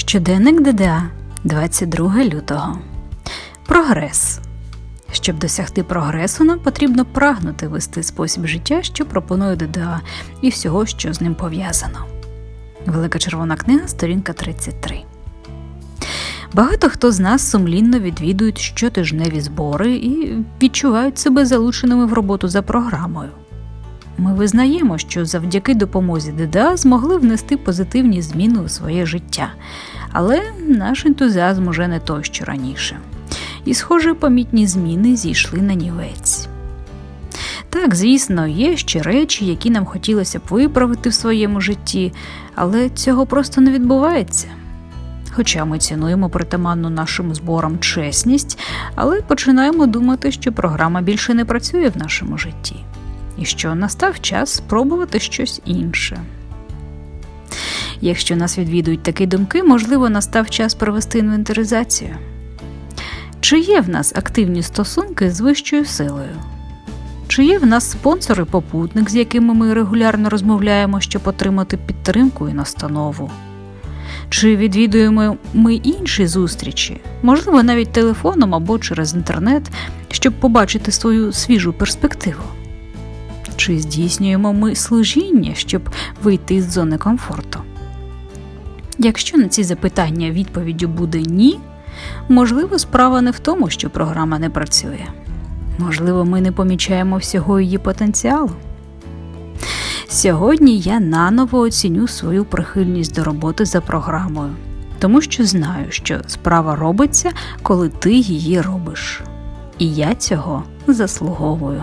Щоденник ДДА 22 лютого. Прогрес. Щоб досягти прогресу, нам потрібно прагнути вести спосіб життя, що пропонує ДДА, і всього, що з ним пов'язано. Велика червона книга, сторінка 33. Багато хто з нас сумлінно відвідують щотижневі збори і відчувають себе залученими в роботу за програмою. Ми визнаємо, що завдяки допомозі ДДА змогли внести позитивні зміни у своє життя, але наш ентузіазм уже не той, що раніше. І, схоже, помітні зміни зійшли на нівець. Так, звісно, є ще речі, які нам хотілося б виправити в своєму житті, але цього просто не відбувається. Хоча ми цінуємо притаманну нашим зборам чесність, але починаємо думати, що програма більше не працює в нашому житті, і що настав час спробувати щось інше. Якщо нас відвідують такі думки, можливо, настав час провести інвентаризацію. Чи є в нас активні стосунки з вищою силою? Чи є в нас спонсори-попутник, з якими ми регулярно розмовляємо, щоб отримати підтримку і настанову? Чи відвідуємо ми інші зустрічі, можливо, навіть телефоном або через інтернет, щоб побачити свою свіжу перспективу? Чи здійснюємо ми служіння, щоб вийти з зони комфорту? Якщо на ці запитання відповіддю буде ні, можливо, справа не в тому, що програма не працює. Можливо, ми не помічаємо всього її потенціалу. Сьогодні я наново оціню свою прихильність до роботи за програмою, тому що знаю, що справа робиться, коли ти її робиш. І я цього заслуговую.